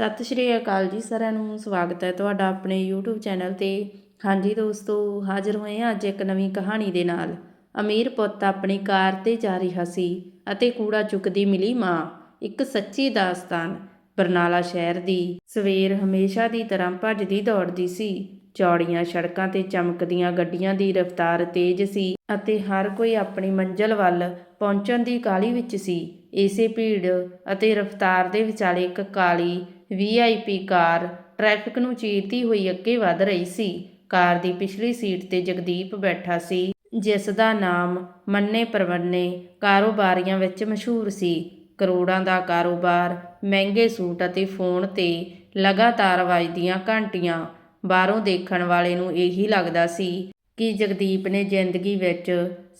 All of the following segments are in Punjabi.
ਸਤਿ ਸ਼੍ਰੀ ਅਕਾਲ ਜੀ ਸਾਰਿਆਂ ਨੂੰ, ਸਵਾਗਤ ਹੈ ਤੁਹਾਡਾ ਆਪਣੇ YouTube ਚੈਨਲ ਤੇ। ਹਾਂਜੀ ਦੋਸਤੋ, ਹਾਜ਼ਰ ਹੋਏ ਹਾਂ ਅੱਜ ਇੱਕ ਨਵੀਂ ਕਹਾਣੀ ਦੇ ਨਾਲ। ਅਮੀਰ ਪੁੱਤ ਆਪਣੀ ਕਾਰ ਤੇ ਜਾ ਰਿਹਾ ਸੀ ਅਤੇ ਕੂੜਾ ਚੁੱਕਦੀ ਮਿਲੀ ਮਾਂ, ਇੱਕ ਸੱਚੀ ਦਾਸਤਾਨ, ਬਰਨਾਲਾ ਸ਼ਹਿਰ ਦੀ। ਸਵੇਰ ਹਮੇਸ਼ਾ ਦੀ ਤਰ੍ਹਾਂ ਭੱਜਦੀ ਦੌੜਦੀ ਸੀ। ਚੌੜੀਆਂ ਸੜਕਾਂ ਤੇ ਚਮਕਦੀਆਂ ਗੱਡੀਆਂ ਦੀ ਰਫ਼ਤਾਰ ਤੇਜ਼ ਸੀ ਅਤੇ ਹਰ ਕੋਈ ਆਪਣੀ ਮੰਜ਼ਲ ਵੱਲ ਪਹੁੰਚਣ ਦੀ ਕਾਹਲੀ ਵਿੱਚ ਸੀ। ਇਸੇ ਭੀੜ ਅਤੇ ਰਫ਼ਤਾਰ ਦੇ ਵਿਚਾਲੇ ਇੱਕ ਕਾਲੀ ਵੀਆਈਪੀ ਕਾਰ ਟ੍ਰੈਫਿਕ ਨੂੰ ਚੀਰਦੀ ਹੋਈ ਅੱਗੇ ਵਧ ਰਹੀ ਸੀ। ਕਾਰ ਦੀ ਪਿਛਲੀ ਸੀਟ ਤੇ ਜਗਦੀਪ ਬੈਠਾ ਸੀ, ਜਿਸ ਦਾ ਨਾਮ ਮੰਨੇ ਪਰਵੰਨੇ ਕਾਰੋਬਾਰੀਆਂ ਵਿੱਚ ਮਸ਼ਹੂਰ ਸੀ। ਕਰੋੜਾਂ ਦਾ ਕਾਰੋਬਾਰ, ਮਹਿੰਗੇ ਸੂਟ ਅਤੇ ਫੋਨ ਤੇ ਲਗਾਤਾਰ ਵੱਜਦੀਆਂ ਘੰਟੀਆਂ ਬਾਹਰੋਂ ਦੇਖਣ ਵਾਲੇ ਨੂੰ ਇਹੀ ਲੱਗਦਾ ਸੀ ਕਿ ਜਗਦੀਪ ਨੇ ਜ਼ਿੰਦਗੀ ਵਿੱਚ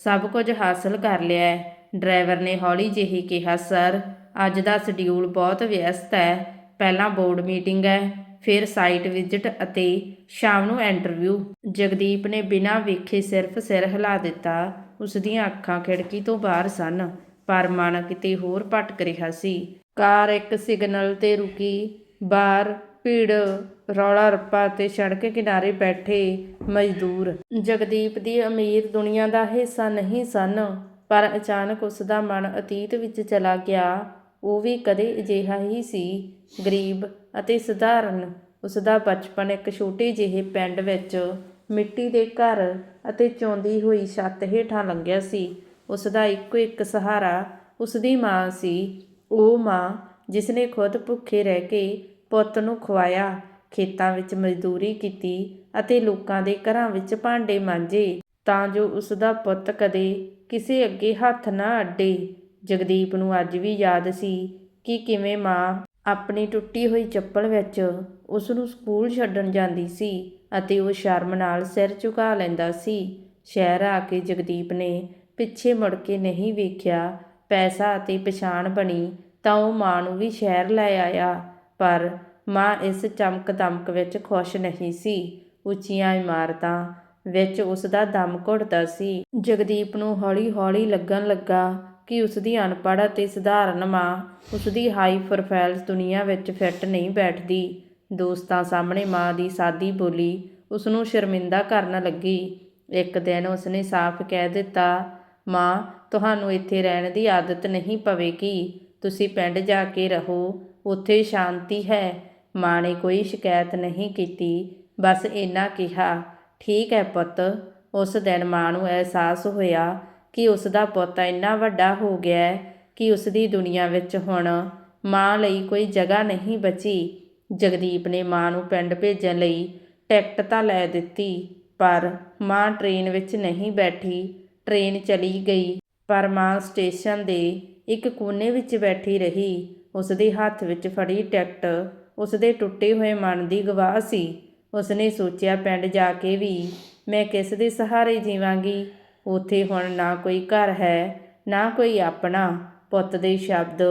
ਸਭ ਕੁਝ ਹਾਸਲ ਕਰ ਲਿਆ ਹੈ। ਡਰਾਈਵਰ ਨੇ ਹੌਲੀ ਜਿਹੀ ਕਿਹਾ, ਸਰ, ਅੱਜ ਦਾ ਸ਼ਡਿਊਲ ਬਹੁਤ ਵਿਅਸਤ ਹੈ। ਪਹਿਲਾਂ ਬੋਰਡ ਮੀਟਿੰਗ ਹੈ, ਫਿਰ ਸਾਈਟ ਵਿਜ਼ਿਟ ਅਤੇ ਸ਼ਾਮ ਨੂੰ ਇੰਟਰਵਿਊ। ਜਗਦੀਪ ਨੇ ਬਿਨਾਂ ਵੇਖੇ ਸਿਰਫ ਸਿਰ ਹਿਲਾ ਦਿੱਤਾ, ਉਸ ਦੀਆਂ ਅੱਖਾਂ ਖਿੜਕੀ ਤੋਂ ਬਾਹਰ ਸਨ, ਪਰ ਮਨ ਕਿਤੇ ਹੋਰ ਭਟਕ ਰਿਹਾ ਸੀ। ਕਾਰ ਇੱਕ ਸਿਗਨਲ ਤੇ ਰੁਕੀ, ਬਾਹਰ ਭੀੜ, ਰੌਲਾ ਰੱਪਾ ਤੇ ਸੜਕ ਕਿਨਾਰੇ ਬੈਠੇ ਮਜ਼ਦੂਰ। ਜਗਦੀਪ ਦੀ ਅਮੀਰ ਦੁਨੀਆ ਦਾ ਹਿੱਸਾ ਨਹੀਂ ਸਨ, ਪਰ ਅਚਾਨਕ ਉਸ ਦਾ ਮਨ ਅਤੀਤ ਵਿੱਚ ਚਲਾ ਗਿਆ। ਉਹ ਵੀ ਕਦੇ ਅਜਿਹਾ ਹੀ ਸੀ। ਗਰੀਬ ਅਤੇ ਸਧਾਰਨ ਉਸ ਦਾ ਬਚਪਨ ਇੱਕ ਛੋਟੇ ਜਿਹੇ ਪਿੰਡ ਵਿੱਚ ਮਿੱਟੀ ਦੇ ਘਰ ਅਤੇ ਚੌਂਦੀ ਹੋਈ ਛੱਤ ਹੇਠਾਂ ਲੰਘਿਆ ਸੀ। ਉਸ ਦਾ ਇੱਕੋ ਇੱਕ ਸਹਾਰਾ ਉਸ ਦੀ ਮਾਂ ਸੀ। ਉਹ ਮਾਂ ਜਿਸ ਨੇ ਖੁਦ ਭੁੱਖੇ ਰਹਿ ਕੇ ਪੁੱਤ ਨੂੰ ਖਵਾਇਆ ਖੇਤਾਂ ਵਿੱਚ ਮਜ਼ਦੂਰੀ ਕੀਤੀ ਅਤੇ ਲੋਕਾਂ ਦੇ ਘਰਾਂ ਵਿੱਚ ਭਾਂਡੇ ਮਾਂਜੇ ਤਾਂ ਜੋ ਉਸ ਦਾ ਪੁੱਤ ਕਦੇ ਕਿਸੇ ਅੱਗੇ ਹੱਥ ਨਾ ਅੱਡੇ। ਜਗਦੀਪ ਨੂੰ ਅੱਜ ਵੀ ਯਾਦ ਸੀ ਕਿ ਕਿਵੇਂ ਮਾਂ ਆਪਣੀ ਟੁੱਟੀ ਹੋਈ ਚੱਪਲ ਵਿੱਚ ਉਸ ਨੂੰ ਸਕੂਲ ਛੱਡਣ ਜਾਂਦੀ ਸੀ ਅਤੇ ਉਹ ਸ਼ਰਮ ਨਾਲ ਸਿਰ ਝੁਕਾ ਲੈਂਦਾ ਸੀ। ਸ਼ਹਿਰ ਆ ਕੇ ਜਗਦੀਪ ਨੇ ਪਿੱਛੇ ਮੁੜ ਕੇ ਨਹੀਂ ਵੇਖਿਆ, ਪੈਸਾ ਅਤੇ ਪਛਾਣ ਬਣੀ ਤਾਂ ਉਹ ਮਾਂ ਨੂੰ ਵੀ ਸ਼ਹਿਰ ਲੈ ਆਇਆ, ਪਰ ਮਾਂ ਇਸ ਚਮਕ ਦਮਕ ਵਿੱਚ ਖੁਸ਼ ਨਹੀਂ ਸੀ। ਉੱਚੀਆਂ ਇਮਾਰਤਾਂ ਵਿੱਚ ਉਸ ਦਾ ਦਮ ਘੁੱਟਦਾ ਸੀ। ਜਗਦੀਪ ਨੂੰ ਹੌਲੀ-ਹੌਲੀ ਲੱਗਣ ਲੱਗਾ ਕਿ ਉਸ ਦੀ ਅਨਪੜ੍ਹ ਅਤੇ ਸਧਾਰਨ ਮਾਂ ਉਸ ਦੀ ਹਾਈ ਪ੍ਰੋਫਾਈਲ ਦੁਨੀਆ ਵਿੱਚ ਫਿੱਟ ਨਹੀਂ ਬੈਠਦੀ। ਦੋਸਤਾਂ ਸਾਹਮਣੇ ਮਾਂ ਦੀ ਸਾਦੀ ਬੋਲੀ ਉਸ ਨੂੰ ਸ਼ਰਮਿੰਦਾ ਕਰਨ ਲੱਗੀ। ਇੱਕ ਦਿਨ ਉਸਨੇ ਸਾਫ਼ ਕਹਿ ਦਿੱਤਾ, ਮਾਂ, ਤੁਹਾਨੂੰ ਇੱਥੇ ਰਹਿਣ ਦੀ ਆਦਤ ਨਹੀਂ ਪਵੇਗੀ। ਤੁਸੀਂ ਪਿੰਡ ਜਾ ਕੇ ਰਹੋ, ਉੱਥੇ ਸ਼ਾਂਤੀ ਹੈ ਮਾਂ ਨੇ ਕੋਈ ਸ਼ਿਕਾਇਤ ਨਹੀਂ ਕੀਤੀ, ਬਸ ਇੰਨਾ ਕਿਹਾ, ਠੀਕ ਹੈ ਪੁੱਤ। ਉਸ ਦਿਨ ਮਾਂ ਨੂੰ ਅਹਿਸਾਸ ਹੋਇਆ ਕਿ ਉਸ ਦਾ ਪੁੱਤ ਇੰਨਾ ਵੱਡਾ ਹੋ ਗਿਆ ਕਿ ਉਸ ਦੀ ਦੁਨੀਆ ਵਿੱਚ ਹੁਣ ਮਾਂ ਲਈ ਕੋਈ ਜਗ੍ਹਾ ਨਹੀਂ ਬਚੀ। ਜਗਦੀਪ ਨੇ ਮਾਂ ਨੂੰ ਪਿੰਡ ਭੇਜਣ ਲਈ ਟਿਕਟ ਤਾਂ ਲੈ ਦਿੱਤੀ, ਪਰ ਮਾਂ ਟ੍ਰੇਨ ਵਿੱਚ ਨਹੀਂ ਬੈਠੀ। ਟ੍ਰੇਨ ਚਲੀ ਗਈ, ਪਰ ਮਾਂ ਸਟੇਸ਼ਨ ਦੇ ਇੱਕ ਕੋਨੇ ਵਿੱਚ ਬੈਠੀ ਰਹੀ। ਉਸ ਦੇ ਹੱਥ ਵਿੱਚ ਫੜੀ ਟਿਕਟ। ਉਸ ਦੇ ਟੁੱਟੇ ਹੋਏ ਮਨ ਦੀ ਗਵਾਹ ਸੀ। ਉਸਨੇ ਸੋਚਿਆ, ਪਿੰਡ ਜਾ ਕੇ ਵੀ ਮੈਂ ਕਿਸ ਦੇ ਸਹਾਰੇ ਜੀਵਾਂਗੀ? ਉੱਥੇ ਹੁਣ ਨਾ ਕੋਈ ਘਰ ਹੈ, ਨਾ ਕੋਈ ਆਪਣਾ। ਪੁੱਤ ਦੇ ਸ਼ਬਦ,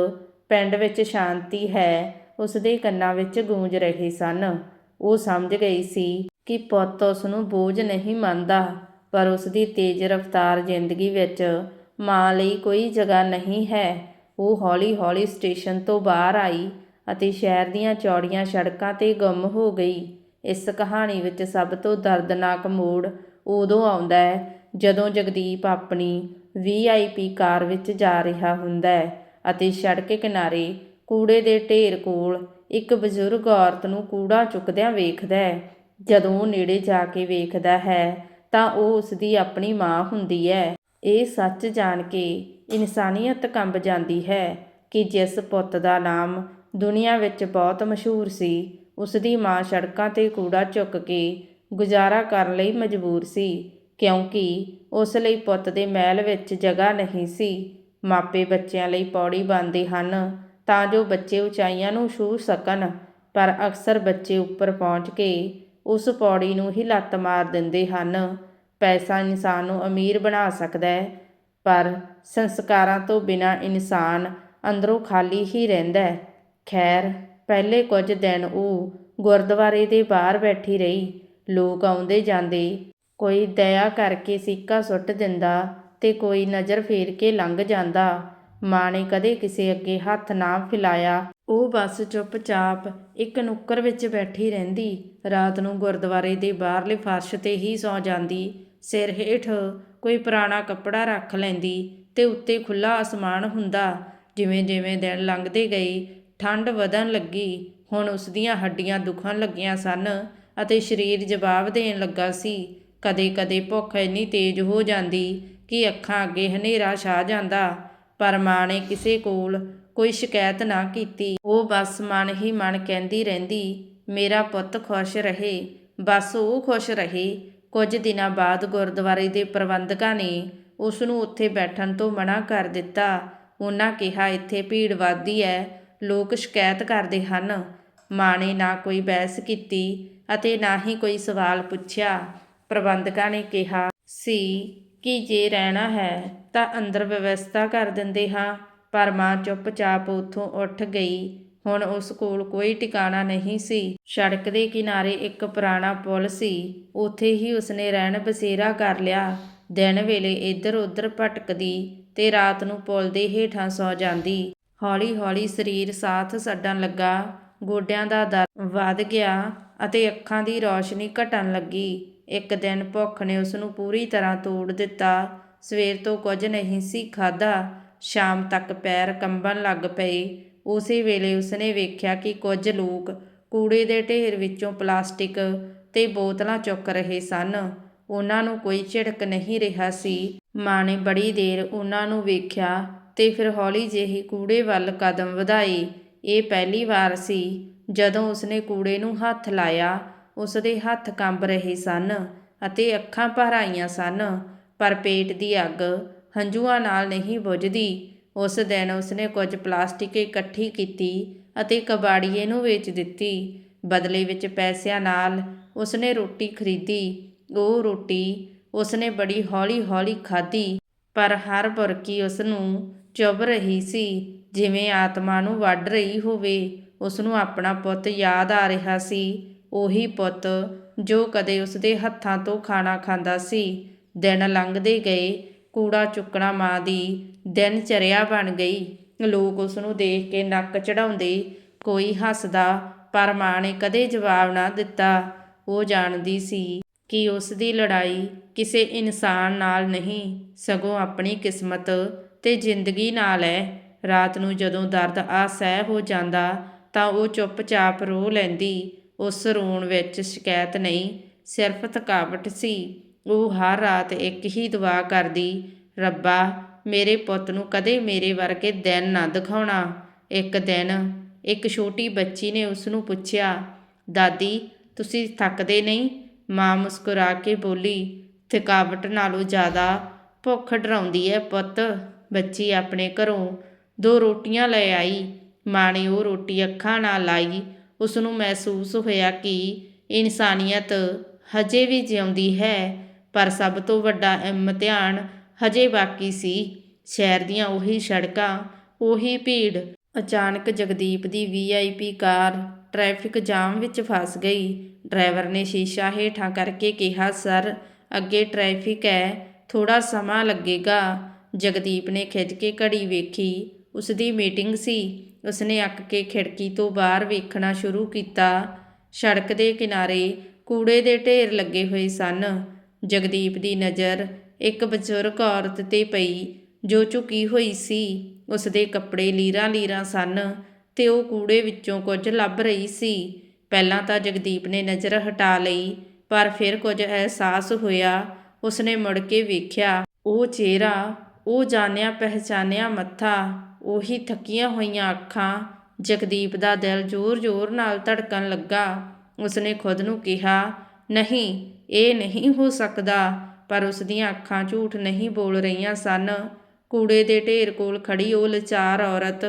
ਪਿੰਡ ਵਿੱਚ ਸ਼ਾਂਤੀ ਹੈ, ਉਸ ਦੇ ਕੰਨਾਂ ਵਿੱਚ ਗੂੰਜ ਰਹੇ ਸਨ। ਉਹ ਸਮਝ ਗਈ ਸੀ ਕਿ ਪੁੱਤ ਉਸ ਨੂੰ ਬੋਝ ਨਹੀਂ ਮੰਨਦਾ, ਪਰ ਉਸ ਦੀ ਤੇਜ਼ ਰਫ਼ਤਾਰ ਜ਼ਿੰਦਗੀ ਵਿੱਚ ਮਾਂ ਲਈ ਕੋਈ ਜਗ੍ਹਾ ਨਹੀਂ ਹੈ। ਉਹ ਹੌਲੀ-ਹੌਲੀ ਸਟੇਸ਼ਨ ਤੋਂ ਬਾਹਰ ਆਈ ਅਤੇ ਸ਼ਹਿਰ ਦੀਆਂ ਚੌੜੀਆਂ ਸੜਕਾਂ ਤੇ ਗੁੰਮ ਹੋ ਗਈ। ਇਸ ਕਹਾਣੀ ਵਿੱਚ ਸਭ ਤੋਂ ਦਰਦਨਾਕ ਮੋੜ ਉਦੋਂ ਆਉਂਦਾ ਹੈ ਜਦੋਂ ਜਗਦੀਪ ਆਪਣੀ ਵੀਆਈਪੀ ਕਾਰ ਵਿੱਚ ਜਾ ਰਿਹਾ ਹੁੰਦਾ ਹੈ ਅਤੇ ਸੜਕ ਕਿਨਾਰੇ ਕੂੜੇ ਦੇ ਢੇਰ ਕੋਲ ਇੱਕ ਬਜ਼ੁਰਗ ਔਰਤ ਨੂੰ ਕੂੜਾ ਚੁੱਕਦਿਆਂ ਵੇਖਦਾ ਹੈ, ਜਦੋਂ ਉਹ ਨੇੜੇ ਜਾ ਕੇ ਵੇਖਦਾ ਹੈ ਤਾਂ ਉਹ ਉਸ ਦੀ ਆਪਣੀ ਮਾਂ ਹੁੰਦੀ ਹੈ। ਇਹ ਸੱਚ ਜਾਣ ਕੇ ਇਨਸਾਨੀਅਤ ਕੰਬ ਜਾਂਦੀ ਹੈ ਕਿ ਜਿਸ ਪੁੱਤ ਦਾ ਨਾਮ ਦੁਨੀਆ ਵਿੱਚ ਬਹੁਤ ਮਸ਼ਹੂਰ ਸੀ ਉਸ ਦੀ ਮਾਂ ਸੜਕਾਂ ਤੇ ਕੂੜਾ ਚੁੱਕ ਕੇ ਗੁਜ਼ਾਰਾ ਕਰਨ ਲਈ ਮਜਬੂਰ ਸੀ। ਕਿਉਂਕਿ ਉਸ ਲਈ ਪੁੱਤ ਦੇ ਮਹਿਲ ਵਿੱਚ ਜਗ੍ਹਾ ਨਹੀਂ ਸੀ। ਮਾਪੇ ਬੱਚਿਆਂ ਲਈ ਪੌੜੀ ਬਣਦੇ ਹਨ ਤਾਂ ਜੋ ਬੱਚੇ ਉਚਾਈਆਂ ਨੂੰ ਛੂਹ ਸਕਣ, ਪਰ ਅਕਸਰ ਬੱਚੇ ਉੱਪਰ ਪਹੁੰਚ ਕੇ ਉਸ ਪੌੜੀ ਨੂੰ ਹੀ ਲੱਤ ਮਾਰ ਦਿੰਦੇ ਹਨ। ਪੈਸਾ ਇਨਸਾਨ ਨੂੰ ਅਮੀਰ ਬਣਾ ਸਕਦਾ ਹੈ, ਪਰ ਸੰਸਕਾਰਾਂ ਤੋਂ ਬਿਨਾ ਇਨਸਾਨ ਅੰਦਰੋਂ ਖਾਲੀ ਹੀ ਰਹਿੰਦਾ ਹੈ। ਖੈਰ, ਪਹਿਲੇ ਕੁਝ ਦਿਨ ਉਹ ਗੁਰਦੁਆਰੇ ਦੇ ਬਾਹਰ ਬੈਠੀ ਰਹੀ। ਲੋਕ ਆਉਂਦੇ ਜਾਂਦੇ ਕੋਈ ਦਇਆ ਕਰਕੇ ਸਿੱਕਾ ਸੁੱਟ ਦਿੰਦਾ ਤੇ ਕੋਈ ਨਜ਼ਰ ਫੇਰ ਕੇ ਲੰਘ ਜਾਂਦਾ। ਮਾਂ ਨੇ ਕਦੇ ਕਿਸੇ ਅੱਗੇ ਹੱਥ ਨਾ ਫੈਲਾਇਆ। ਉਹ ਬਸ ਚੁੱਪਚਾਪ ਇੱਕ ਨੁੱਕਰ ਵਿੱਚ ਬੈਠੀ ਰਹਿੰਦੀ। ਰਾਤ ਨੂੰ ਗੁਰਦੁਆਰੇ ਦੇ ਬਾਹਰਲੇ ਫਰਸ਼ ਤੇ ਹੀ ਸੌ ਜਾਂਦੀ। ਸਿਰ ਹੇਠ ਕੋਈ ਪੁਰਾਣਾ ਕੱਪੜਾ ਰੱਖ ਲੈਂਦੀ ਤੇ ਉੱਤੇ ਖੁੱਲਾ ਅਸਮਾਨ ਹੁੰਦਾ। ਜਿਵੇਂ ਜਿਵੇਂ ਦਿਨ ਲੰਘਦੇ ਗਏ, ਠੰਡ ਵਧਣ ਲੱਗੀ। ਹੁਣ ਉਸ ਦੀਆਂ ਹੱਡੀਆਂ ਦੁਖਣ ਲੱਗੀਆਂ ਸਨ ਅਤੇ ਸਰੀਰ ਜਵਾਬ ਦੇਣ ਲੱਗਾ ਸੀ। ਕਦੇ-ਕਦੇ ਭੁੱਖ ਇੰਨੀ ਤੇਜ਼ ਹੋ ਜਾਂਦੀ ਕਿ ਅੱਖਾਂ ਅੱਗੇ ਹਨੇਰਾ ਛਾ ਜਾਂਦਾ, ਪਰ ਮਾਂ ਨੇ ਕਿਸੇ ਕੋਲ ਕੋਈ ਸ਼ਿਕਾਇਤ ਨਾ ਕੀਤੀ। ਉਹ ਬਸ ਮਨ ਹੀ ਮਨ ਕਹਿੰਦੀ ਰਹਿੰਦੀ, ਮੇਰਾ ਪੁੱਤ ਖੁਸ਼ ਰਹੇ। ਬਸ ਉਹ ਖੁਸ਼ ਰਹੇ। ਕੁਝ ਦਿਨਾਂ ਬਾਅਦ ਗੁਰਦੁਆਰੇ ਦੇ ਪ੍ਰਬੰਧਕਾਂ ਨੇ ਉਸ ਨੂੰ ਉੱਥੇ ਬੈਠਣ ਤੋਂ ਮਨਾ ਕਰ ਦਿੱਤਾ। ਉਹਨਾਂ ਕਿਹਾ, ਇੱਥੇ ਭੀੜ ਵੱਧਦੀ ਹੈ ਲੋਕ ਸ਼ਿਕਾਇਤ ਕਰਦੇ ਹਨ। ਮਾਂ ਨੇ ਨਾ ਕੋਈ ਬਹਿਸ ਕੀਤੀ ਅਤੇ ਨਾ ਹੀ ਕੋਈ ਸਵਾਲ ਪੁੱਛਿਆ। ਪ੍ਰਬੰਧਕਾਂ ਨੇ ਕਿਹਾ ਸੀ ਕਿ ਜੇ ਰਹਿਣਾ ਹੈ ਤਾਂ ਅੰਦਰ ਵਿਵਸਥਾ ਕਰ ਦਿੰਦੇ ਹਾਂ, ਪਰ ਮਾਂ ਚੁੱਪਚਾਪ ਉੱਥੋਂ ਉੱਠ ਗਈ। ਹੁਣ ਉਸ ਕੋਲ ਕੋਈ ਟਿਕਾਣਾ ਨਹੀਂ ਸੀ। ਸੜਕ ਦੇ ਕਿਨਾਰੇ ਇੱਕ ਪੁਰਾਣਾ ਪੁਲ ਸੀ। ਉੱਥੇ ਹੀ ਉਸਨੇ ਰਹਿਣ ਬਸੇਰਾ ਕਰ ਲਿਆ। ਦਿਨ ਵੇਲੇ ਇੱਧਰ ਉੱਧਰ ਭਟਕਦੀ ਤੇ ਰਾਤ ਨੂੰ ਪੁਲ ਦੇ ਹੇਠਾਂ ਸੌ ਜਾਂਦੀ। ਹੌਲੀ-ਹੌਲੀ ਸਰੀਰ ਸਾਥ ਛੱਡਣ ਲੱਗਾ। ਗੋਡਿਆਂ ਦਾ ਦਰਦ ਵੱਧ ਗਿਆ ਅਤੇ ਅੱਖਾਂ ਦੀ ਰੌਸ਼ਨੀ ਘਟਣ ਲੱਗੀ। ਇੱਕ ਦਿਨ ਭੁੱਖ ਨੇ ਉਸ ਨੂੰ ਪੂਰੀ ਤਰ੍ਹਾਂ ਤੋੜ ਦਿੱਤਾ। ਸਵੇਰ ਤੋਂ ਕੁਝ ਨਹੀਂ ਸੀ ਖਾਦਾ ਸ਼ਾਮ ਤੱਕ ਪੈਰ ਕੰਬਣ ਲੱਗ ਪਏ ਉਸੇ ਵੇਲੇ ਉਸਨੇ ਵੇਖਿਆ ਕਿ ਕੁਝ ਲੋਕ ਕੂੜੇ ਦੇ ਢੇਰ ਵਿੱਚੋਂ ਪਲਾਸਟਿਕ ਤੇ ਬੋਤਲਾਂ ਚੁੱਕ ਰਹੇ ਸਨ। ਉਹਨਾਂ ਨੂੰ ਕੋਈ ਝਿੜਕ ਨਹੀਂ ਰਿਹਾ ਸੀ। ਮਾਂ ਨੇ ਬੜੀ ਦੇਰ ਉਹਨਾਂ ਨੂੰ ਵੇਖਿਆ ਤੇ ਫਿਰ ਹੌਲੀ ਜਿਹੀ ਕੂੜੇ ਵੱਲ ਕਦਮ ਵਧਾਏ ਇਹ ਪਹਿਲੀ ਵਾਰ ਸੀ ਜਦੋਂ ਉਸਨੇ ਕੂੜੇ ਨੂੰ ਹੱਥ ਲਾਇਆ। ਉਸਦੇ ਹੱਥ ਕੰਬ ਰਹੇ ਸਨ ਅਤੇ ਅੱਖਾਂ ਭਰਾਈਆਂ ਸਨ, ਪਰ ਪੇਟ ਦੀ ਅੱਗ ਹੰਝੂਆਂ ਨਾਲ ਨਹੀਂ ਬੁਝਦੀ। ਉਸ ਦਿਨ ਉਸਨੇ ਕੁਝ ਪਲਾਸਟਿਕ ਇਕੱਠੀ ਕੀਤੀ ਅਤੇ ਕਬਾੜੀਏ ਨੂੰ ਵੇਚ ਦਿੱਤੀ। ਬਦਲੇ ਵਿੱਚ ਪੈਸਿਆਂ ਨਾਲ ਉਸਨੇ ਰੋਟੀ ਖਰੀਦੀ। ਉਹ ਰੋਟੀ ਉਸਨੇ ਬੜੀ ਹੌਲੀ-ਹੌਲੀ ਖਾਧੀ, ਪਰ ਹਰ ਬੁਰਕੀ ਉਸ ਨੂੰ ਚੁੱਭ ਰਹੀ ਸੀ। ਜਿਵੇਂ ਆਤਮਾ ਨੂੰ ਵੱਢ ਰਹੀ ਹੋਵੇ ਉਸ ਨੂੰ ਆਪਣਾ ਪੁੱਤ ਯਾਦ ਆ ਰਿਹਾ ਸੀ। ਉਹੀ ਪੁੱਤ ਜੋ ਕਦੇ ਉਸਦੇ ਹੱਥਾਂ ਤੋਂ ਖਾਣਾ ਖਾਂਦਾ ਸੀ। ਦਿਨ ਲੰਘਦੇ ਗਏ, ਕੂੜਾ ਚੁੱਕਣਾ ਮਾਂ ਦੀ ਦਿਨ ਚਰਿਆ ਬਣ ਗਈ। ਲੋਕ ਉਸ ਨੂੰ ਦੇਖ ਕੇ ਨੱਕ ਚੜਾਉਂਦੇ ਕੋਈ ਹੱਸਦਾ, ਪਰ ਮਾਂ ਨੇ ਕਦੇ ਜਵਾਬ ਨਾ ਦਿੱਤਾ। ਉਹ ਜਾਣਦੀ ਸੀ ਕਿ ਉਸ ਦੀ ਲੜਾਈ ਕਿਸੇ ਇਨਸਾਨ ਨਾਲ ਨਹੀਂ, ਸਗੋਂ ਆਪਣੀ ਕਿਸਮਤ ਤੇ ਜ਼ਿੰਦਗੀ ਨਾਲ ਹੈ ਰਾਤ ਨੂੰ ਜਦੋਂ ਦਰਦ ਅਸਹਿ ਹੋ ਜਾਂਦਾ, ਤਾਂ ਉਹ ਚੁੱਪਚਾਪ ਰੋ ਲੈਂਦੀ। ਉਸ ਰੋਣ ਵਿੱਚ ਸ਼ਿਕਾਇਤ ਨਹੀਂ, ਸਿਰਫ ਥਕਾਵਟ ਸੀ। ਉਹ ਹਰ ਰਾਤ ਇੱਕ ਹੀ ਦੁਆ ਕਰਦੀ, ਰੱਬਾ, ਮੇਰੇ ਪੁੱਤ ਨੂੰ ਕਦੇ ਮੇਰੇ ਵਰਗੇ ਦਿਨ ਨਾ ਦਿਖਾਉਣਾ। ਇੱਕ ਦਿਨ ਇੱਕ ਛੋਟੀ ਬੱਚੀ ਨੇ ਉਸ ਨੂੰ ਪੁੱਛਿਆ, ਦਾਦੀ, ਤੁਸੀਂ ਥੱਕਦੇ ਨਹੀਂ? ਮਾਂ ਮੁਸਕਰਾ ਕੇ ਬੋਲੀ, ਥਕਾਵਟ ਨਾਲੋਂ ਜ਼ਿਆਦਾ ਭੁੱਖ ਡਰਾਉਂਦੀ ਹੈ ਪੁੱਤ। ਬੱਚੀ ਆਪਣੇ ਘਰੋਂ ਦੋ ਰੋਟੀਆਂ ਲੈ ਆਈ। ਮਾਂ ਨੇ ਉਹ ਰੋਟੀ ਅੱਖਾਂ ਨਾਲ ਲਾਈ ਉਸ ਨੂੰ ਮਹਿਸੂਸ ਹੋਇਆ ਕਿ ਇਨਸਾਨੀਅਤ ਹਜੇ ਵੀ ਜਿਉਂਦੀ ਹੈ, ਪਰ ਸਭ ਤੋਂ ਵੱਡਾ ਇਮਤਿਹਾਨ ਹਜੇ ਬਾਕੀ ਸੀ। ਸ਼ਹਿਰ ਦੀਆਂ ਉਹੀ ਸੜਕਾਂ, ਉਹੀ ਭੀੜ। ਅਚਾਨਕ ਜਗਦੀਪ ਦੀ ਵੀਆਈਪੀ ਕਾਰ ਟ੍ਰੈਫਿਕ ਜਾਮ ਵਿੱਚ ਫਸ ਗਈ। ਡਰਾਈਵਰ ਨੇ ਸ਼ੀਸ਼ਾ ਹੇਠਾਂ ਕਰਕੇ ਕਿਹਾ, ਸਰ, ਅੱਗੇ ਟ੍ਰੈਫਿਕ ਹੈ ਥੋੜਾ ਸਮਾਂ ਲੱਗੇਗਾ। ਜਗਦੀਪ ਨੇ ਖਿੱਚ ਕੇ ਘੜੀ ਵੇਖੀ। ਉਸ ਦੀ ਮੀਟਿੰਗ ਸੀ। ਉਸਨੇ ਅੱਕ ਕੇ ਖਿੜਕੀ ਤੋਂ ਬਾਹਰ ਵੇਖਣਾ ਸ਼ੁਰੂ ਕੀਤਾ। ਸੜਕ ਦੇ ਕਿਨਾਰੇ ਕੂੜੇ ਦੇ ਢੇਰ ਲੱਗੇ ਹੋਏ ਸਨ। ਜਗਦੀਪ ਦੀ ਨਜ਼ਰ ਇੱਕ ਬਜ਼ੁਰਗ ਔਰਤ ਤੇ ਪਈ, ਜੋ ਝੁਕੀ ਹੋਈ ਸੀ। ਉਸ ਦੇ ਕੱਪੜੇ ਲੀਰਾਂ-ਲੀਰਾਂ ਸਨ ਤੇ ਉਹ ਕੂੜੇ ਵਿੱਚੋਂ ਕੁਝ ਲੱਭ ਰਹੀ ਸੀ। ਪਹਿਲਾਂ ਤਾਂ ਜਗਦੀਪ ਨੇ ਨਜ਼ਰ ਹਟਾ ਲਈ, ਪਰ ਫਿਰ ਕੁਝ ਅਹਿਸਾਸ ਹੋਇਆ। ਉਸਨੇ ਮੁੜ ਕੇ ਵੇਖਿਆ, ਉਹ ਚਿਹਰਾ, ਉਹ ਜਾਣਿਆ ਪਹਿਚਾਨਿਆ ਮੱਥਾ ਉਹੀ ਥੱਕੀਆਂ ਹੋਈਆਂ ਅੱਖਾਂ ਜਗਦੀਪ ਦਾ ਦਿਲ ਜ਼ੋਰ-ਜ਼ੋਰ ਨਾਲ ਧੜਕਣ ਲੱਗਾ। ਉਸਨੇ ਖੁਦ ਨੂੰ ਕਿਹਾ, ਨਹੀਂ, ਇਹ ਨਹੀਂ ਹੋ ਸਕਦਾ, ਪਰ ਉਸ ਦੀਆਂ ਅੱਖਾਂ ਝੂਠ ਨਹੀਂ ਬੋਲ ਰਹੀਆਂ ਸਨ। ਕੂੜੇ ਦੇ ਢੇਰ ਕੋਲ ਖੜੀ ਉਹ ਲਚਾਰ ਔਰਤ,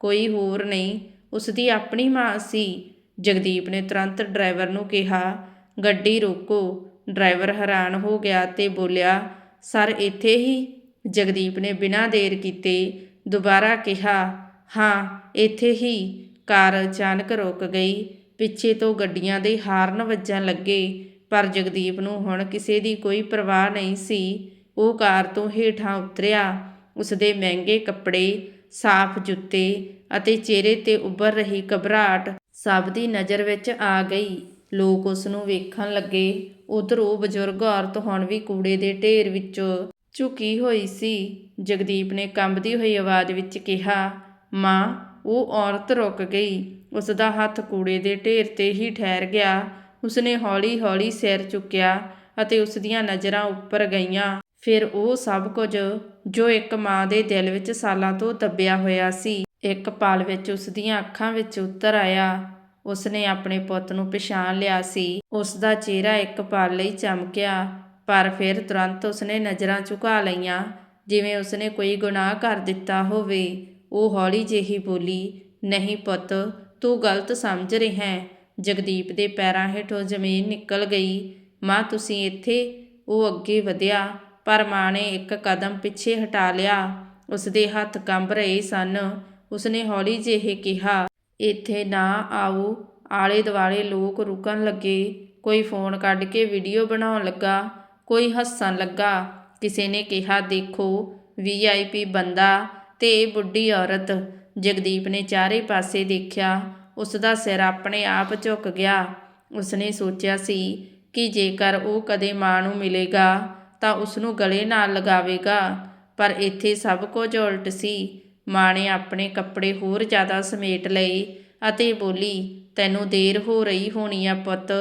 ਕੋਈ ਹੋਰ ਨਹੀਂ ਉਸ ਦੀ ਆਪਣੀ ਮਾਂ ਸੀ। ਜਗਦੀਪ ਨੇ ਤੁਰੰਤ ਡਰਾਈਵਰ ਨੂੰ ਕਿਹਾ, ਗੱਡੀ ਰੋਕੋ। ਡਰਾਈਵਰ ਹੈਰਾਨ ਹੋ ਗਿਆ ਤੇ ਬੋਲਿਆ, ਸਰ, ਇੱਥੇ ਹੀ? ਜਗਦੀਪ ਨੇ ਬਿਨਾਂ ਦੇਰ ਕੀਤੇ ਦੁਬਾਰਾ ਕਿਹਾ, ਹਾਂ, ਇੱਥੇ ਹੀ। ਕਾਰ ਅਚਾਨਕ ਰੁਕ ਗਈ। ਪਿੱਛੇ ਤੋਂ ਗੱਡੀਆਂ ਦੇ ਹਾਰਨ ਵੱਜਣ ਲੱਗੇ, ਪਰ ਜਗਦੀਪ ਨੂੰ ਹੁਣ ਕਿਸੇ ਦੀ ਕੋਈ ਪਰਵਾਹ ਨਹੀਂ ਸੀ। ਉਹ ਕਾਰ ਤੋਂ ਹੇਠਾਂ ਉਤਰਿਆ। ਉਸ ਦੇ ਮਹਿੰਗੇ ਕੱਪੜੇ, ਸਾਫ਼ ਜੁੱਤੇ ਅਤੇ ਚਿਹਰੇ ਤੇ ਉੱਭਰ ਰਹੀ ਘਬਰਾਹਟ ਸਭ ਦੀ ਨਜ਼ਰ ਵਿੱਚ ਆ ਗਈ। ਲੋਕ ਉਸ ਨੂੰ ਵੇਖਣ ਲੱਗੇ। ਉਧਰ ਉਹ ਬਜ਼ੁਰਗ ਔਰਤ ਹੁਣ ਵੀ ਕੂੜੇ ਦੇ ਢੇਰ ਵਿੱਚੋਂ ਝੁਕੀ ਹੋਈ ਸੀ। ਜਗਦੀਪ ਨੇ ਕੰਬਦੀ ਹੋਈ ਆਵਾਜ਼ ਵਿੱਚ ਕਿਹਾ, ਮਾਂ, ਉਹ ਔਰਤ ਰੁਕ ਗਈ। ਉਸ ਦਾ ਹੱਥ ਕੂੜੇ ਦੇ ਢੇਰ ਤੇ ਹੀ ਠਹਿਰ ਗਿਆ। ਉਸਨੇ ਹੌਲੀ-ਹੌਲੀ ਸਿਰ ਚੁੱਕਿਆ ਅਤੇ ਉਸ ਦੀਆਂ ਨਜ਼ਰਾਂ ਉੱਪਰ ਗਈਆਂ। ਫਿਰ ਉਹ ਸਭ ਕੁਝ, ਜੋ ਇੱਕ ਮਾਂ ਦੇ ਦਿਲ ਵਿੱਚ ਸਾਲਾਂ ਤੋਂ ਦੱਬਿਆ ਹੋਇਆ ਸੀ, ਇੱਕ ਪਲ ਵਿੱਚ ਉਸ ਦੀਆਂ ਅੱਖਾਂ ਵਿੱਚ ਉਤਰ ਆਇਆ। ਉਸਨੇ ਆਪਣੇ ਪੁੱਤ ਨੂੰ ਪਛਾਣ ਲਿਆ ਸੀ। ਉਸ ਦਾ ਚਿਹਰਾ ਇੱਕ ਪਲ ਲਈ ਚਮਕਿਆ। ਪਰ ਫਿਰ ਤੁਰੰਤ ਉਸਨੇ ਨਜ਼ਰਾਂ ਝੁਕਾ ਲਈਆਂ। ਜਿਵੇਂ ਉਸਨੇ ਕੋਈ ਗੁਨਾਹ ਕਰ ਦਿੱਤਾ ਹੋਵੇ, ਉਹ ਹੌਲੀ ਜਿਹੀ ਬੋਲੀ, ਨਹੀਂ ਪੁੱਤ, ਤੂੰ ਗਲਤ ਸਮਝ ਰਿਹਾ ਹੈ। ਜਗਦੀਪ ਦੇ ਪੈਰਾਂ ਹੇਠੋਂ ਜ਼ਮੀਨ ਨਿਕਲ ਗਈ। ਮਾਂ, ਤੁਸੀਂ ਇੱਥੇ? ਉਹ ਅੱਗੇ ਵਧਿਆ, ਪਰ ਮਾਂ ਨੇ ਇੱਕ ਕਦਮ ਪਿੱਛੇ ਹਟਾ ਲਿਆ। ਉਸਦੇ ਹੱਥ ਕੰਬ ਰਹੇ ਸਨ। ਉਸਨੇ ਹੌਲੀ ਜਿਹੇ ਕਿਹਾ, ਇੱਥੇ ਨਾ ਆਓ। ਆਲੇ ਦੁਆਲੇ ਲੋਕ ਰੁਕਣ ਲੱਗੇ। ਕੋਈ ਫੋਨ ਕੱਢ ਕੇ ਵੀਡੀਓ ਬਣਾਉਣ ਲੱਗਾ। ਕੋਈ ਹੱਸਣ ਲੱਗਾ, ਕਿਸੇ ਨੇ ਕਿਹਾ, ਦੇਖੋ ਵੀਆਈਪੀ ਬੰਦਾ ਤੇ ਬੁੱਢੀ ਔਰਤ। ਜਗਦੀਪ ਨੇ ਚਾਰੇ ਪਾਸੇ ਦੇਖਿਆ। ਉਸ ਦਾ ਸਿਰ ਆਪਣੇ ਆਪ ਝੁਕ ਗਿਆ। ਉਸਨੇ ਸੋਚਿਆ ਸੀ ਕਿ ਜੇਕਰ ਉਹ ਕਦੇ ਮਾਂ ਨੂੰ ਮਿਲੇਗਾ, ਤਾਂ ਉਸ ਨੂੰ ਗਲੇ ਨਾਲ ਲਗਾਵੇਗਾ। ਪਰ ਇੱਥੇ ਸਭ ਕੁਝ ਉਲਟ ਸੀ। ਮਾਂ ਨੇ ਆਪਣੇ ਕੱਪੜੇ ਹੋਰ ਜ਼ਿਆਦਾ ਸਮੇਟ ਲਏ ਅਤੇ ਬੋਲੀ, ਤੈਨੂੰ ਦੇਰ ਹੋ ਰਹੀ ਹੋਣੀ ਆ ਪੁੱਤ,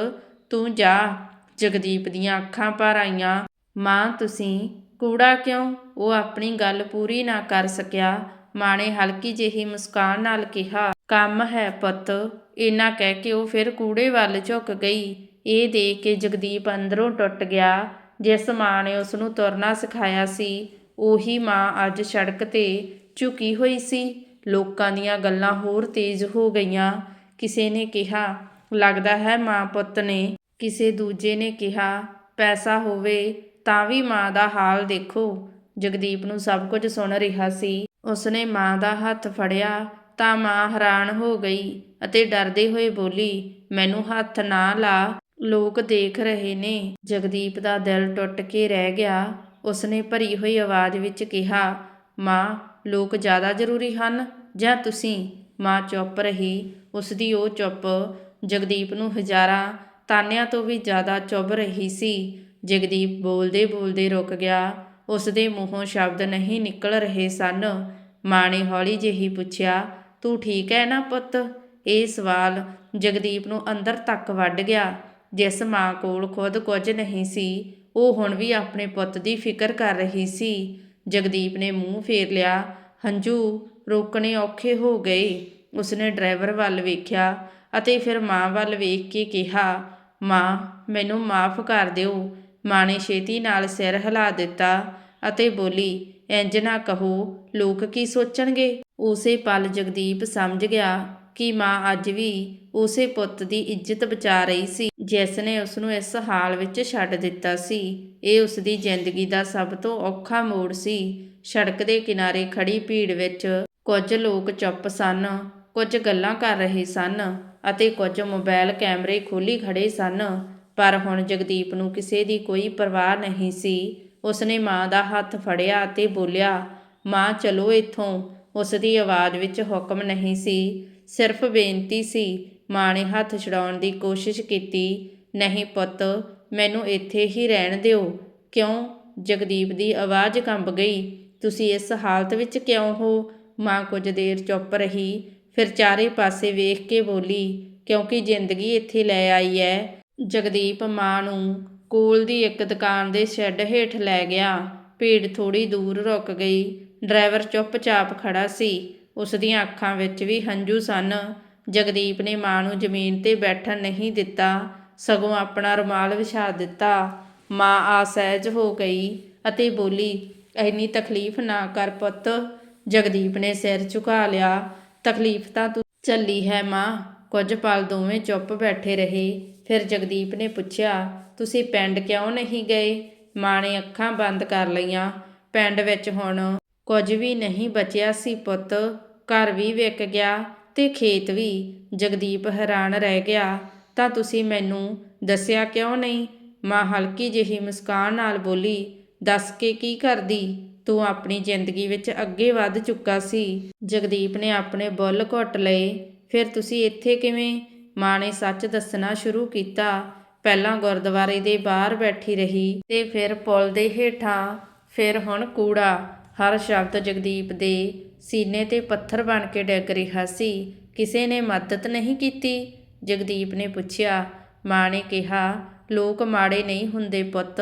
ਤੂੰ ਜਾ। ਜਗਦੀਪ ਦੀਆਂ ਅੱਖਾਂ ਭਰ ਆਈਆਂ। ਮਾਂ, ਤੁਸੀਂ ਕੂੜਾ ਕਿਉਂ ਉਹ ਆਪਣੀ ਗੱਲ ਪੂਰੀ ਨਾ ਕਰ ਸਕਿਆ? ਮਾਂ ਨੇ ਹਲਕੀ ਜਿਹੀ ਮੁਸਕਾਨ ਨਾਲ ਕਿਹਾ। ਕੰਮ ਹੈ ਪੁੱਤ। ਇੰਨਾ ਕਹਿ ਕੇ ਉਹ ਫਿਰ ਕੂੜੇ ਵੱਲ ਝੁਕ ਗਈ। ਇਹ ਦੇਖ ਕੇ ਜਗਦੀਪ ਅੰਦਰੋਂ ਟੁੱਟ ਗਿਆ। ਜਿਸ ਮਾਂ ਨੇ ਉਸ ਨੂੰ ਤੁਰਨਾ ਸਿਖਾਇਆ ਸੀ, ਉਹੀ ਮਾਂ ਅੱਜ ਸੜਕ ਤੇ ਝੁਕੀ ਹੋਈ ਸੀ। ਲੋਕਾਂ ਦੀਆਂ ਗੱਲਾਂ ਹੋਰ ਤੇਜ਼ ਹੋ ਗਈਆਂ। ਕਿਸੇ ਨੇ ਕਿਹਾ, ਲੱਗਦਾ ਹੈ ਮਾਂ ਪੁੱਤ ਨੇ ਕਿਸੇ ਦੂਜੇ ਨੇ ਕਿਹਾ, ਪੈਸਾ ਹੋਵੇ ਤਾਂ ਵੀ ਮਾਂ ਦਾ ਹਾਲ ਦੇਖੋ। ਜਗਦੀਪ ਨੂੰ ਸਭ ਕੁਝ ਸੁਣ ਰਿਹਾ ਸੀ। ਉਸਨੇ ਮਾਂ ਦਾ ਹੱਥ ਫੜਿਆ ਤਾਂ ਮਾਂ ਹੈਰਾਨ ਹੋ ਗਈ ਅਤੇ ਡਰਦੇ ਹੋਏ ਬੋਲੀ, ਮੈਨੂੰ ਹੱਥ ਨਾ ਲਾ। ਲੋਕ ਦੇਖ ਰਹੇ ਨੇ। ਜਗਦੀਪ ਦਾ ਦਿਲ ਟੁੱਟ ਕੇ ਰਹਿ ਗਿਆ। ਉਸਨੇ ਭਰੀ ਹੋਈ ਆਵਾਜ਼ ਵਿੱਚ ਕਿਹਾ, ਮਾਂ, ਲੋਕ ਜ਼ਿਆਦਾ ਜ਼ਰੂਰੀ ਹਨ ਜਾਂ ਤੁਸੀਂ? ਮਾਂ ਚੁੱਪ ਰਹੀ। ਉਸ ਦੀ ਉਹ ਚੁੱਪ। ਜਗਦੀਪ ਨੂੰ ਹਜ਼ਾਰਾਂ ਤਾਨਿਆਂ ਤੋਂ ਵੀ ਜ਼ਿਆਦਾ ਚੁੱਭ ਰਹੀ ਸੀ। ਜਗਦੀਪ ਬੋਲਦੇ ਬੋਲਦੇ ਰੁਕ ਗਿਆ। ਉਸ ਦੇ ਮੂੰਹੋਂ ਸ਼ਬਦ ਨਹੀਂ ਨਿਕਲ ਰਹੇ ਸਨ। ਮਾਂ ਨੇ ਹੌਲੀ ਜਿਹੀ ਪੁੱਛਿਆ, ਤੂੰ ਠੀਕ ਹੈ ਨਾ ਪੁੱਤ? ਇਹ ਸਵਾਲ ਜਗਦੀਪ ਨੂੰ ਅੰਦਰ ਤੱਕ ਵੱਢ ਗਿਆ। ਜਿਸ ਮਾਂ ਕੋਲ ਖੁਦ ਕੁਝ ਨਹੀਂ ਸੀ, ਉਹ ਹੁਣ ਵੀ ਆਪਣੇ ਪੁੱਤ ਦੀ ਫਿਕਰ ਕਰ ਰਹੀ ਸੀ। ਜਗਦੀਪ ਨੇ ਮੂੰਹ ਫੇਰ ਲਿਆ, ਹੰਝੂ, ਰੋਕਣੇ ਔਖੇ ਹੋ ਗਏ। ਉਸਨੇ ਡਰਾਈਵਰ ਵੱਲ ਵੇਖਿਆ। ਅਤੇ ਫਿਰ ਮਾਂ ਵੱਲ ਵੇਖ ਕੇ ਕਿਹਾ, ਮਾਂ, ਮੈਨੂੰ ਮਾਫ ਕਰ ਦਿਓ ਮਾਂ ਨੇ ਛੇਤੀ ਨਾਲ ਸਿਰ ਹਿਲਾ ਦਿੱਤਾ ਅਤੇ ਬੋਲੀ ਇੰਜ ਨਾ ਕਹੋ, ਲੋਕ ਕੀ ਸੋਚਣਗੇ ਉਸੇ ਪਲ ਜਗਦੀਪ ਸਮਝ ਗਿਆ ਕਿ ਮਾਂ ਅੱਜ ਵੀ ਉਸੇ ਪੁੱਤ ਦੀ ਇੱਜ਼ਤ ਬਚਾ ਰਹੀ ਸੀ, ਜਿਸ ਨੇ ਉਸ ਨੂੰ ਇਸ ਹਾਲ ਵਿੱਚ ਛੱਡ ਦਿੱਤਾ ਸੀ। ਇਹ ਉਸ ਦੀ ਜ਼ਿੰਦਗੀ ਦਾ ਸਭ ਤੋਂ ਔਖਾ ਮੋੜ ਸੀ। ਸੜਕ ਦੇ ਕਿਨਾਰੇ ਖੜੀ ਭੀੜ ਵਿੱਚ ਕੁਝ ਲੋਕ ਚੁੱਪ ਸਨ, ਕੁਝ ਗੱਲਾਂ ਕਰ ਰਹੇ ਸਨ। ਅਤੇ ਕੁਝ ਮੋਬਾਈਲ ਕੈਮਰੇ ਖੋਲੀ ਖੜੇ ਸਨ, ਪਰ ਹੁਣ ਜਗਦੀਪ ਨੂੰ ਕਿਸੇ ਦੀ ਕੋਈ ਪਰਵਾਹ ਨਹੀਂ ਸੀ। ਉਸਨੇ ਮਾਂ ਦਾ ਹੱਥ ਫੜਿਆ ਅਤੇ ਬੋਲਿਆ, ਮਾਂ, ਚਲੋ ਇੱਥੋਂ। ਉਸ ਦੀ ਆਵਾਜ਼ ਵਿੱਚ ਹੁਕਮ ਨਹੀਂ ਸੀ, ਸਿਰਫ ਬੇਨਤੀ ਸੀ, ਮਾਂ ਨੇ ਹੱਥ ਛਡਾਉਣ ਦੀ ਕੋਸ਼ਿਸ਼ ਕੀਤੀ, ਨਹੀਂ ਪੁੱਤ, ਮੈਨੂੰ ਇੱਥੇ ਹੀ ਰਹਿਣ ਦਿਓ। ਕਿਉਂ? ਜਗਦੀਪ ਦੀ ਆਵਾਜ਼ ਕੰਬ ਗਈ, ਤੁਸੀਂ ਇਸ ਹਾਲਤ ਵਿੱਚ ਕਿਉਂ ਹੋ? ਮਾਂ ਕੁਝ ਦੇਰ ਚੁੱਪ ਰਹੀ ਫਿਰ ਚਾਰੇ ਪਾਸੇ ਵੇਖ ਕੇ ਬੋਲੀ, ਕਿਉਂਕਿ ਜ਼ਿੰਦਗੀ ਇੱਥੇ ਲੈ ਆਈ ਹੈ ਜਗਦੀਪ ਮਾਂ ਨੂੰ ਕੋਲ ਦੀ ਇੱਕ ਦੁਕਾਨ ਦੇ ਸ਼ੈੱਡ ਹੇਠ ਲੈ ਗਿਆ। ਭੀੜ ਥੋੜੀ ਦੂਰ ਰੁਕ ਗਈ। ਡਰਾਈਵਰ ਚੁੱਪਚਾਪ ਖੜਾ ਸੀ। ਉਸ ਦੀਆਂ ਅੱਖਾਂ ਵਿੱਚ ਵੀ ਹੰਝੂ ਸਨ। ਜਗਦੀਪ ਨੇ ਮਾਂ ਨੂੰ ਜ਼ਮੀਨ ਤੇ ਬੈਠਣ ਨਹੀਂ ਦਿੱਤਾ। ਸਗੋਂ ਆਪਣਾ ਰੁਮਾਲ ਵਿਛਾ ਦਿੱਤਾ। ਮਾਂ ਆਸਹਿਜ ਹੋ ਗਈ ਅਤੇ ਬੋਲੀ, ਇੰਨੀ ਤਕਲੀਫ ਨਾ ਕਰ ਪੁੱਤ। ਜਗਦੀਪ ਨੇ ਸਿਰ ਝੁਕਾ ਲਿਆ। ਤਕਲੀਫ ਤਾਂ ਤੂੰ ਚੱਲੀ ਹੈ ਮਾਂ। ਕੁਝ ਪਲ ਦੋਵੇਂ ਚੁੱਪ ਬੈਠੇ ਰਹੇ। ਫਿਰ ਜਗਦੀਪ ਨੇ ਪੁੱਛਿਆ, ਤੁਸੀਂ ਪਿੰਡ ਕਿਉਂ ਨਹੀਂ ਗਏ? ਮਾਂ ਨੇ ਅੱਖਾਂ ਬੰਦ ਕਰ ਲਈਆਂ। ਪਿੰਡ ਵਿੱਚ ਹੁਣ ਕੁਝ ਵੀ ਨਹੀਂ ਬਚਿਆ ਸੀ ਪੁੱਤ। ਘਰ ਵੀ ਵਿਕ ਗਿਆ ਤੇ ਖੇਤ ਵੀ। ਜਗਦੀਪ ਹੈਰਾਨ ਰਹਿ ਗਿਆ, ਤਾਂ ਤੁਸੀਂ ਮੈਨੂੰ ਦੱਸਿਆ ਕਿਉਂ ਨਹੀਂ? ਮਾਂ ਹਲਕੀ ਜਿਹੀ ਮੁਸਕਾਨ ਨਾਲ ਬੋਲੀ, ਦੱਸ ਕੇ ਕੀ ਕਰਦੀ? ਤੂੰ ਆਪਣੀ ਜ਼ਿੰਦਗੀ ਵਿੱਚ ਅੱਗੇ ਵੱਧ ਚੁੱਕਾ ਸੀ। ਜਗਦੀਪ ਨੇ ਆਪਣੇ ਬੁੱਲ ਘੁੱਟ ਲਏ। ਫਿਰ ਤੁਸੀਂ ਇੱਥੇ ਕਿਵੇਂ? ਮਾਂ ਨੇ ਸੱਚ ਦੱਸਣਾ ਸ਼ੁਰੂ ਕੀਤਾ। ਪਹਿਲਾਂ ਗੁਰਦੁਆਰੇ ਦੇ ਬਾਹਰ ਬੈਠੀ ਰਹੀ ਤੇ ਫਿਰ ਪੁਲ ਦੇ ਹੇਠਾਂ, ਫਿਰ ਹੁਣ ਕੂੜਾ। ਹਰ ਸ਼ਬਦ ਜਗਦੀਪ ਦੇ ਸੀਨੇ ਤੇ ਪੱਥਰ ਬਣ ਕੇ ਡਿੱਗ ਰਿਹਾ ਸੀ। ਕਿਸੇ ਨੇ ਮਦਦ ਨਹੀਂ ਕੀਤੀ। ਜਗਦੀਪ ਨੇ ਪੁੱਛਿਆ। ਮਾਂ ਨੇ ਕਿਹਾ, ਲੋਕ ਮਾੜੇ ਨਹੀਂ ਹੁੰਦੇ ਪੁੱਤ।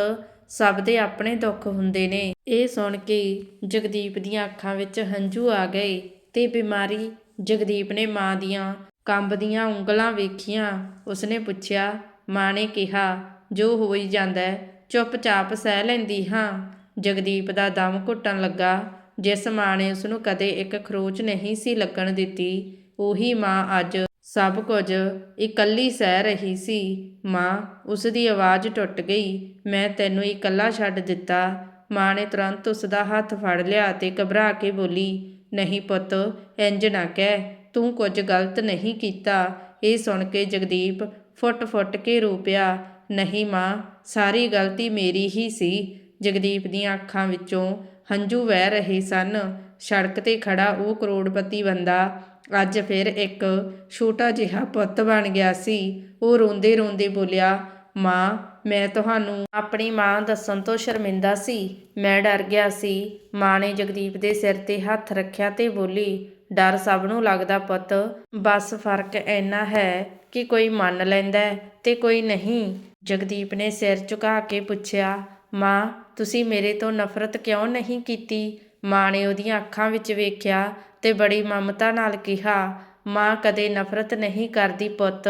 ਸਭ ਦੇ ਆਪਣੇ ਦੁੱਖ ਹੁੰਦੇ ਨੇ। ਇਹ ਸੁਣ ਕੇ ਜਗਦੀਪ ਦੀਆਂ ਅੱਖਾਂ ਵਿੱਚ ਹੰਝੂ ਆ ਗਏ ਤੇ ਬਿਮਾਰੀ ਜਗਦੀਪ ਨੇ ਮਾਂ ਦੀਆਂ ਕੰਬਦੀਆਂ ਉਂਗਲਾਂ ਵੇਖੀਆਂ। ਉਸਨੇ ਪੁੱਛਿਆ ਮਾਂ ਨੇ ਕਿਹਾ ਜੋ ਹੋਈ ਜਾਂਦਾ ਹੈ, ਚੁੱਪਚਾਪ ਸਹਿ ਲੈਂਦੀ ਹਾਂ। ਜਗਦੀਪ ਦਾ ਦਮ ਘੁੱਟਣ ਲੱਗਾ। ਜਿਸ ਮਾਂ ਨੇ ਉਸ ਨੂੰ ਕਦੇ ਇੱਕ ਖਰੋਚ ਨਹੀਂ ਸੀ ਲੱਗਣ ਦਿੱਤੀ ਉਹੀ ਮਾਂ ਅੱਜ ਸਭ ਕੁਝ ਇਕੱਲੀ ਸਹਿ ਰਹੀ ਸੀ। ਮਾਂ, ਉਸ ਦੀ ਆਵਾਜ਼ ਟੁੱਟ ਗਈ। ਮੈਂ ਤੈਨੂੰ ਇਕੱਲਾ ਛੱਡ ਦਿੱਤਾ। ਮਾਂ ਨੇ ਤੁਰੰਤ ਉਸ ਦਾ ਹੱਥ ਫੜ ਲਿਆ ਤੇ ਘਬਰਾ ਕੇ ਬੋਲੀ, ਨਹੀਂ ਪੁੱਤ ਇੰਜ ਨਾ ਕਹਿ। ਤੂੰ ਕੁਝ ਗਲਤ ਨਹੀਂ ਕੀਤਾ ਇਹ ਸੁਣ ਕੇ ਜਗਦੀਪ ਫੁੱਟ-ਫੁੱਟ ਕੇ ਰੋ ਪਿਆ। ਨਹੀਂ ਮਾਂ, ਸਾਰੀ ਗਲਤੀ ਮੇਰੀ ਹੀ ਸੀ ਜਗਦੀਪ ਦੀਆਂ ਅੱਖਾਂ ਵਿੱਚੋਂ ਹੰਝੂ ਵਹਿ ਰਹੇ ਸਨ। ਸੜਕ ਤੇ ਖੜਾ ਉਹ ਕਰੋੜਪਤੀ ਬੰਦਾ ਅੱਜ ਫਿਰ ਇੱਕ ਛੋਟਾ ਜਿਹਾ ਪੁੱਤ ਬਣ ਗਿਆ ਸੀ। ਉਹ ਰੋਂਦੇ ਰੋਂਦੇ ਬੋਲਿਆ, ਮਾਂ, ਮੈਂ ਤੁਹਾਨੂੰ ਆਪਣੀ ਮਾਂ ਦੱਸਣ ਤੋਂ ਸ਼ਰਮਿੰਦਾ ਸੀ। ਮੈਂ ਡਰ ਗਿਆ ਸੀ। ਮਾਂ ਨੇ ਜਗਦੀਪ ਦੇ ਸਿਰ ਤੇ ਹੱਥ ਰੱਖਿਆ ਤੇ ਬੋਲੀ, ਡਰ ਸਭ ਨੂੰ ਲੱਗਦਾ ਪੁੱਤ। ਬਸ ਫ਼ਰਕ ਇੰਨਾ ਹੈ ਕਿ ਕੋਈ ਮੰਨ ਲੈਂਦਾ ਹੈ ਤੇ ਕੋਈ ਨਹੀਂ। ਜਗਦੀਪ ਨੇ ਸਿਰ ਝੁਕਾ ਕੇ ਪੁੱਛਿਆ, ਮਾਂ, ਤੁਸੀਂ ਮੇਰੇ ਤੋਂ ਨਫ਼ਰਤ ਕਿਉਂ ਨਹੀਂ ਕੀਤੀ? ਮਾਂ ਨੇ ਉਹਦੀਆਂ ਅੱਖਾਂ ਵਿੱਚ ਵੇਖਿਆ ਤੇ ਬੜੀ ਮਮਤਾ ਨਾਲ ਕਿਹਾ, ਮਾਂ ਕਦੇ ਨਫ਼ਰਤ ਨਹੀਂ ਕਰਦੀ ਪੁੱਤ,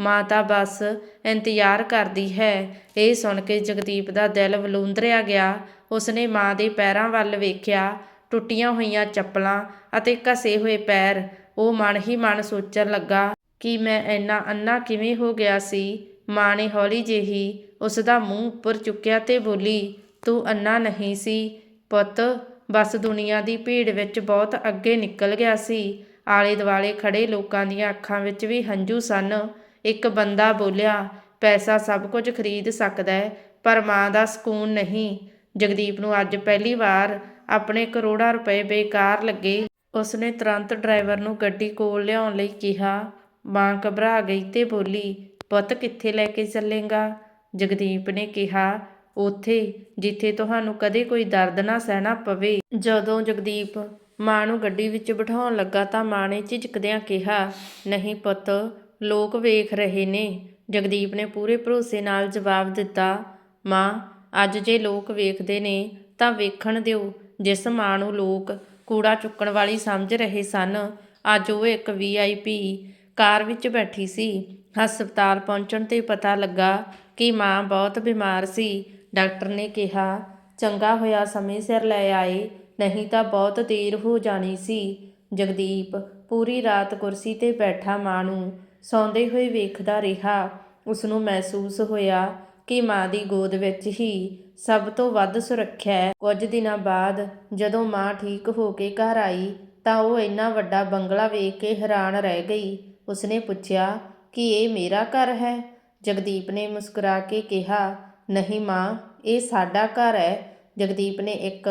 ਮਾਂ ਤਾਂ ਬਸ ਇੰਤਜ਼ਾਰ ਕਰਦੀ ਹੈ। ਇਹ ਸੁਣ ਕੇ ਜਗਦੀਪ ਦਾ ਦਿਲ ਵਲੂੰਦਰਿਆ ਗਿਆ। ਉਸਨੇ ਮਾਂ ਦੇ ਪੈਰਾਂ ਵੱਲ ਵੇਖਿਆ, ਟੁੱਟੀਆਂ ਹੋਈਆਂ ਚੱਪਲਾਂ ਅਤੇ ਘਸੇ ਹੋਏ ਪੈਰ। ਉਹ ਮਨ ਹੀ ਮਨ ਸੋਚਣ ਲੱਗਾ ਕਿ ਮੈਂ ਇੰਨਾ ਅੰਨਾ ਕਿਵੇਂ ਹੋ ਗਿਆ ਸੀ। ਮਾਂ ਨੇ ਹੌਲੀ ਜਿਹੀ ਉਸ ਦਾ ਮੂੰਹ ਉੱਪਰ ਚੁੱਕਿਆ ਤੇ ਬੋਲੀ, ਤੂੰ ਅੰਨਾ ਨਹੀਂ ਸੀ ਪੁੱਤ ਬਸ ਦੁਨੀਆ ਦੀ ਭੀੜ ਵਿੱਚ ਬਹੁਤ ਅੱਗੇ ਨਿਕਲ ਗਿਆ ਸੀ। ਆਲੇ ਦੁਆਲੇ ਖੜੇ ਲੋਕਾਂ ਦੀਆਂ ਅੱਖਾਂ ਵਿੱਚ ਵੀ ਹੰਝੂ ਸਨ। ਇੱਕ ਬੰਦਾ ਬੋਲਿਆ, ਪੈਸਾ ਸਭ ਕੁਝ ਖਰੀਦ ਸਕਦਾ ਹੈ, ਪਰ ਮਾਂ ਦਾ ਸਕੂਨ ਨਹੀਂ। ਜਗਦੀਪ ਨੂੰ ਅੱਜ ਪਹਿਲੀ ਵਾਰ ਆਪਣੇ ਕਰੋੜਾਂ ਰੁਪਏ ਬੇਕਾਰ ਲੱਗੇ। ਉਸਨੇ ਤੁਰੰਤ ਡਰਾਈਵਰ ਨੂੰ ਗੱਡੀ ਕੋਲ ਲਿਆਉਣ ਲਈ ਕਿਹਾ। ਮਾਂ ਘਬਰਾ ਗਈ ਤੇ ਬੋਲੀ, ਪੁੱਤ ਕਿੱਥੇ ਲੈ ਕੇ ਚੱਲੇਗਾ? ਜਗਦੀਪ ਨੇ ਕਿਹਾ ਉੱਥੇ, ਜਿੱਥੇ ਤੁਹਾਨੂੰ ਕਦੇ ਕੋਈ ਦਰਦ ਨਾ ਸਹਿਣਾ ਪਵੇ। ਜਦੋਂ ਜਗਦੀਪ ਮਾਂ ਨੂੰ ਗੱਡੀ ਵਿੱਚ ਬਿਠਾਉਣ ਲੱਗਾ ਤਾਂ ਮਾਂ ਨੇ ਝਿਜਕਦਿਆਂ ਕਿਹਾ, ਨਹੀਂ ਪੁੱਤ, ਲੋਕ ਵੇਖ ਰਹੇ ਨੇ। ਜਗਦੀਪ ਨੇ ਪੂਰੇ ਭਰੋਸੇ ਨਾਲ ਜਵਾਬ ਦਿੱਤਾ, ਮਾਂ, ਅੱਜ ਜੇ ਲੋਕ ਵੇਖਦੇ ਨੇ, ਤਾਂ ਵੇਖਣ ਦਿਓ। ਜਿਸ ਮਾਂ ਨੂੰ ਲੋਕ ਕੂੜਾ ਚੁੱਕਣ ਵਾਲੀ ਸਮਝ ਰਹੇ ਸਨ, ਅੱਜ ਉਹ ਇੱਕ ਵੀਆਈਪੀ ਕਾਰ ਵਿੱਚ ਬੈਠੀ ਸੀ। ਹਸਪਤਾਲ ਪਹੁੰਚਣ ਤੇ ਪਤਾ ਲੱਗਾ ਕਿ ਮਾਂ ਬਹੁਤ ਬਿਮਾਰ ਸੀ। ਡਾਕਟਰ ਨੇ ਕਿਹਾ, ਚੰਗਾ ਹੋਇਆ ਸਮੇਂ ਸਿਰ ਲੈ ਆਏ, ਨਹੀਂ ਤਾਂ ਬਹੁਤ ਦੇਰ ਹੋ ਜਾਣੀ ਸੀ। ਜਗਦੀਪ ਪੂਰੀ ਰਾਤ ਕੁਰਸੀ ਤੇ ਬੈਠਾ ਮਾਂ ਨੂੰ ਸੌਂਦੇ ਹੋਏ ਵੇਖਦਾ ਰਿਹਾ। ਉਸ ਨੂੰ ਮਹਿਸੂਸ ਹੋਇਆ ਕਿ ਮਾਂ ਦੀ ਗੋਦ ਵਿੱਚ ਹੀ ਸਭ ਤੋਂ ਵੱਧ ਸੁਰੱਖਿਆ ਹੈ। ਕੁਝ ਦਿਨਾਂ ਬਾਅਦ ਜਦੋਂ ਮਾਂ ਠੀਕ ਹੋ ਕੇ ਘਰ ਆਈ, ਤਾਂ ਉਹ ਇੰਨਾ ਵੱਡਾ ਬੰਗਲਾ ਵੇਖ ਕੇ ਹੈਰਾਨ ਰਹਿ ਗਈ। ਉਸਨੇ ਪੁੱਛਿਆ ਕਿ ਇਹ ਮੇਰਾ ਘਰ ਹੈ? ਜਗਦੀਪ ਨੇ ਮੁਸਕਰਾ ਕੇ ਕਿਹਾ ਨਹੀਂ ਮਾਂ, ਇਹ ਸਾਡਾ ਘਰ ਹੈ ਜਗਦੀਪ ਨੇ ਇੱਕ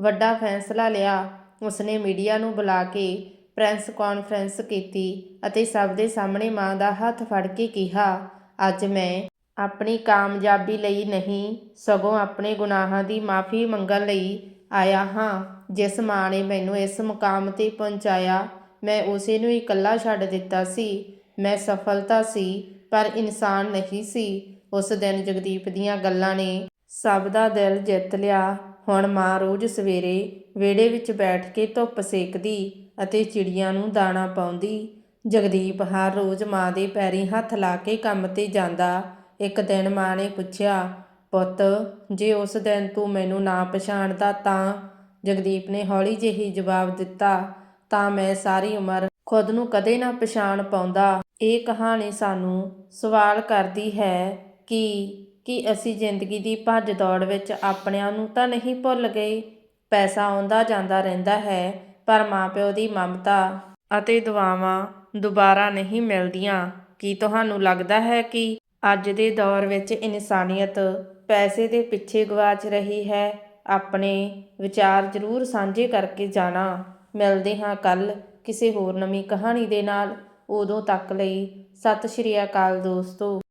ਵੱਡਾ ਫੈਸਲਾ ਲਿਆ। ਉਸਨੇ ਮੀਡੀਆ ਨੂੰ ਬੁਲਾ ਕੇ ਪ੍ਰੈਸ ਕਾਨਫਰੰਸ ਕੀਤੀ ਅਤੇ ਸਭ ਦੇ ਸਾਹਮਣੇ ਮਾਂ ਦਾ ਹੱਥ ਫੜ ਕੇ ਕਿਹਾ, ਅੱਜ ਮੈਂ ਆਪਣੀ ਕਾਮਯਾਬੀ ਲਈ ਨਹੀਂ, ਸਗੋਂ ਆਪਣੇ ਗੁਨਾਹਾਂ ਦੀ ਮਾਫੀ ਮੰਗਣ ਲਈ ਆਇਆ ਹਾਂ। ਜਿਸ ਮਾਂ ਨੇ ਮੈਨੂੰ ਇਸ ਮੁਕਾਮ ਤੇ ਪਹੁੰਚਾਇਆ, ਮੈਂ ਉਸੇ ਨੂੰ ਇਕੱਲਾ ਛੱਡ ਦਿੱਤਾ ਸੀ। ਮੈਂ ਸਫਲਤਾ ਸੀ, ਪਰ ਇਨਸਾਨ ਨਹੀਂ ਸੀ। ਉਸ ਦਿਨ ਜਗਦੀਪ ਦੀਆਂ ਗੱਲਾਂ ਨੇ ਸਭ ਦਾ ਦਿਲ ਜਿੱਤ ਲਿਆ। ਹੁਣ ਮਾਂ ਰੋਜ਼ ਸਵੇਰੇ ਵਿਹੜੇ ਵਿੱਚ ਬੈਠ ਕੇ ਧੁੱਪ ਸੇਕਦੀ ਅਤੇ ਚਿੜੀਆਂ ਨੂੰ ਦਾਣਾ ਪਾਉਂਦੀ। ਜਗਦੀਪ ਹਰ ਰੋਜ਼ ਮਾਂ ਦੇ ਪੈਰੀਂ ਹੱਥ ਲਾ ਕੇ ਕੰਮ ਤੇ ਜਾਂਦਾ। ਇੱਕ ਦਿਨ ਮਾਂ ਨੇ ਪੁੱਛਿਆ, ਪੁੱਤ, ਜੇ ਉਸ ਦਿਨ ਤੂੰ ਮੈਨੂੰ ਨਾ ਪਛਾਣਦਾ ਤਾਂ? ਜਗਦੀਪ ਨੇ ਹੌਲੀ ਜਿਹੀ ਜਵਾਬ ਦਿੱਤਾ, ਤਾਂ ਮੈਂ ਸਾਰੀ ਉਮਰ ਖੁਦ ਨੂੰ ਕਦੇ ਨਾ ਪਛਾਣ ਪਾਉਂਦਾ। ਇਹ ਕਹਾਣੀ ਸਾਨੂੰ ਸਵਾਲ ਕਰਦੀ ਹੈ ਕਿ ਕਿ ਅਸੀਂ ਜ਼ਿੰਦਗੀ ਦੀ ਭੱਜ ਦੌੜ ਵਿੱਚ ਆਪਣਿਆਂ ਨੂੰ ਤਾਂ ਨਹੀਂ ਭੁੱਲ ਗਏ। ਪੈਸਾ ਆਉਂਦਾ ਜਾਂਦਾ ਰਹਿੰਦਾ ਹੈ, ਪਰ ਮਾਪਿਓ ਦੀ ਮਮਤਾ ਅਤੇ ਦੁਆਵਾਂ ਦੁਬਾਰਾ ਨਹੀਂ ਮਿਲਦੀਆਂ। ਕੀ ਤੁਹਾਨੂੰ ਲੱਗਦਾ ਹੈ ਕਿ ਅੱਜ ਦੇ ਦੌਰ ਵਿੱਚ ਇਨਸਾਨੀਅਤ ਪੈਸੇ ਦੇ ਪਿੱਛੇ ਗਵਾਚ ਰਹੀ ਹੈ? ਆਪਣੇ ਵਿਚਾਰ ਜ਼ਰੂਰ ਸਾਂਝੇ ਕਰਕੇ ਜਾਣਾ। ਮਿਲਦੇ ਹਾਂ ਕੱਲ ਕਿਸੇ ਹੋਰ ਨਵੀਂ ਕਹਾਣੀ ਦੇ ਨਾਲ। ਉਦੋਂ ਤੱਕ ਲਈ ਸਤਿ ਸ਼੍ਰੀ ਅਕਾਲ ਦੋਸਤੋ।